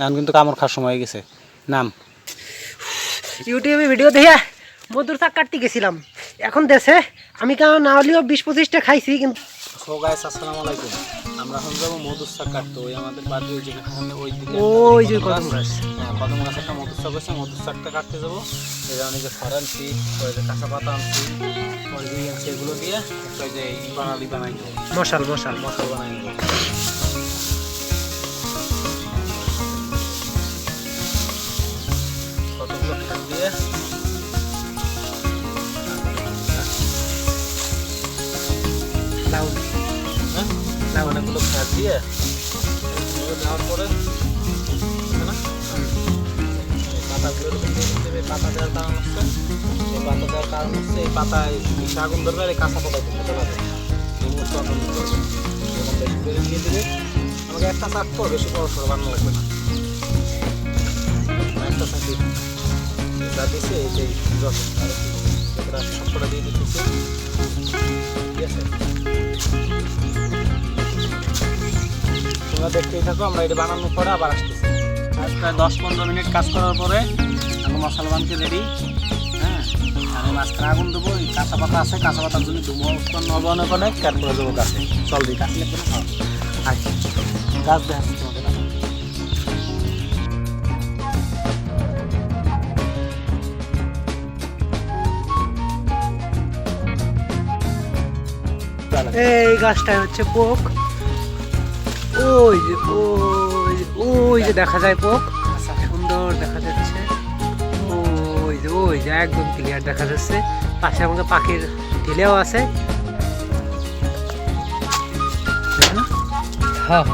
এখন কিন্তু কামড় খাওয়ার সময় হয়ে গেছে। নাম? ইউটিউবে ভিডিও দেখে মধুর শাক কাটতে গেছিলাম। এখন দেশে আমি কেন না হলেও বিশ পঁচিশটা খাইছি কিন্তু সো গাইস আসসালামু আলাইকুম। আমরা এখন যাব মধুর শাক কাটতে। ওই আমাদের বাড়ি ওই যেখানে ওই দিকে ওই যে কদম গাছ। হ্যাঁ কদম গাছ একটা মধুর শাক আছে। মধুর শাকটা কাটতে যাব। এই যে অনেকে ফর আনছি ওই যে কাঁচা পাতা আনছি ওই যে আনছি এগুলো দিয়ে ওই যে ই বানালি বানাই নেব মশাল মশাল। মশলা বানাই অনেকগুলো ফ্যাট দিয়ে দেওয়ার পরে পাতাগুলো পাতা পাতা কারণ হচ্ছে পাতায় আগুন ধরবে আর এই কাঁচা পাতা করে দিয়ে আমাকে একটা বেশি লাগবে না। একটা চাকি যা দিছে, এই যে আর সবকটা দিয়ে দিতেছে। ঠিক আছে? তোমরা দেখতেই থাকো, আমরা এটা বানানোর পরে আবার আসতেছি। আজ প্রায় দশ পনেরো মিনিট কাজ করার পরে এখন মশলা বানতে রেডি। হ্যাঁ আমি মাঝখানে আগুন দেবো এই কাঁচা পাতা আছে, কাঁচা পাতার জন্য ধুমো উৎপন্ন হবে অনেক অনেক তারপরে দেবো গাছে। চল দিই আচ্ছা গাছ দেখাচ্ছি তোমাদের। এই গাছটায় হচ্ছে পোক। ওই যে, ওই ওই যে দেখা যায় পোক। আচ্ছা সুন্দর দেখা যাচ্ছে। ওই যে ওই যে, একদম ক্লিয়ার দেখা যাচ্ছে। পাশে আমাদের পাখির ঢিলেও আছে। হ্যাঁ।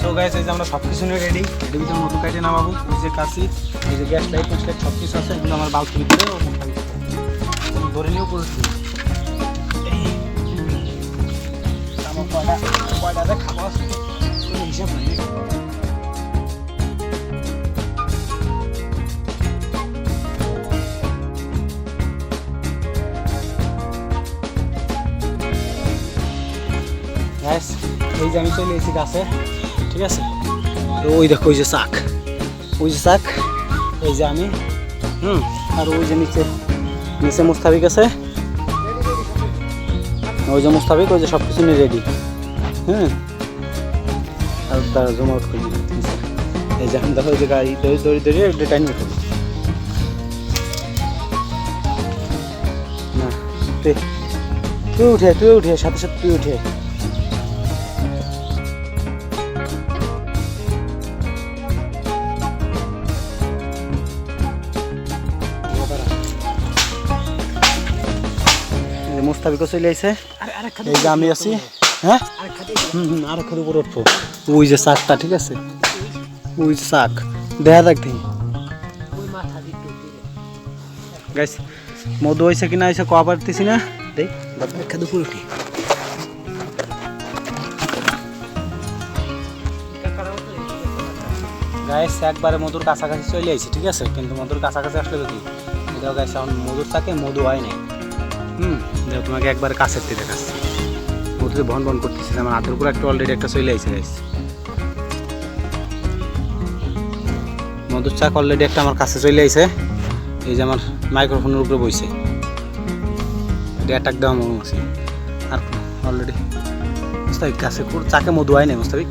সো গাইস এই যে আমরা সব কিছু নিয়ে রেডি এর ভিতরে মধু কাটে নামাবো। এই যে কাশি, এই যে গ্যাস লাইট সব কিছু আছে। এগুলো আমার বালতির ভিতরে। ধরে নিয়েও পড়েছি। কয়টা কয়টা যে আমি চলে এসেছি গাছে, ঠিক আছে? তো ওই দেখো, ওই যে শাক। ওই যে শাক, এই যে আমি, হুম, আর ওই যে নিচে নিচে মুস্তাফিক আছে। ওই যে মুস্তাফিক, ওই যে সব কিছু নিয়ে রেডি হ্যাঁ? আর তারা জমা আউট করে। এই যে আমরা ওই যে গাড়ি, দড়ি দড়ি দড়ি একটা টাইম না তুই উঠে তুই উঠে, সাথে সাথে তুই উঠে। যে মুস্তাফিকও চলে আইছে। এই যে আমি আছি। হ্যাঁ? হুম হুম আর একটু উপরে উঠবো। ওই যে শাকটা ঠিক আছে? ওই যে শাক। দেখা যাক দেখি। গাইস মধু হয়েছে কিনা হয়েছে কয়া পারতেছি না। দেখ দেখা দুপুর উঠি। গাইস একবারে মধুর কাছাকাছি চলে আইছে ঠিক আছে? কিন্তু মধুর কাছাকাছি আসলে তো কি? এটাও গাইস এখন মধুর থাকে মধু হয় নাই। হুম তোমাকে একবারে কাছের থেকে দেখাচ্ছি। মধুতে বন বন করতেছি আমার হাতের উপর একটা অলরেডি একটা চলে আইছে গাইস মধুর চাক অলরেডি একটা আমার কাছে চলে আইছে। এই যে আমার মাইক্রোফোনের উপরে বইছে। অ্যাটাক দেওয়া মনে আছে আর অলরেডি মুস্তাফিক পুরো চাকে মধু হয় নাই, মুস্তাফিক?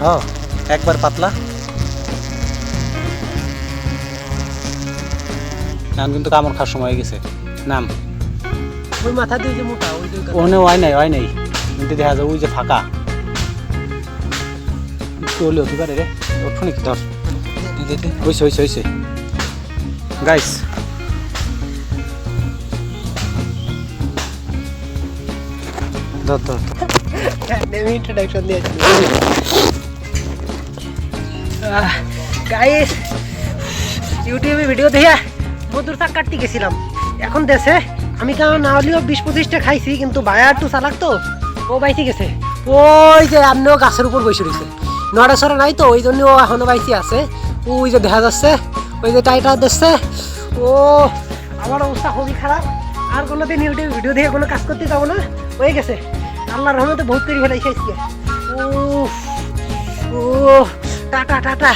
হ্যাঁ একবার পাতলা। এখন কিন্তু কামড় খাওয়ার সময় হয়ে গেছে। নাম? ওই মাথা দিয়ে যে মোটা ওই যে ওখানে হয় নাই হয় নাই। কিন্তু দেখা যায় ওই যে ফাঁকা। হলে হতে পারে রে। কি ধর? হয়েছে হয়েছে হয়েছে গাইস ধর ধর ইন্ট্রোডাকশন দিয়েছি গাইস ইউটিউবে ভিডিও দেখে মধুর শাক কাটতে গেছিলাম। এখন দেশে আমি কেন না হলেও বিশ পঁচিশটা খাইছি কিন্তু ভাইয়া একটু চালাক তো ও বাইসি গেছে। ওই যে আপনিও গাছের উপর বসে রয়েছে নড়া সরা নাই তো ওই জন্য ও এখনও বাইসি আছে। ওই যে দেখা যাচ্ছে ওই যে টাইটা দেখছে। ও আমার অবস্থা খুবই খারাপ। আর কোনোদিন ইউটিউবে ভিডিও দিয়ে কোনো কাজ করতে যাব না। হয়ে গেছে। আল্লাহর রহমতে বহুত তৈরি ফেলাইছে উফ, ও টাটা টাটা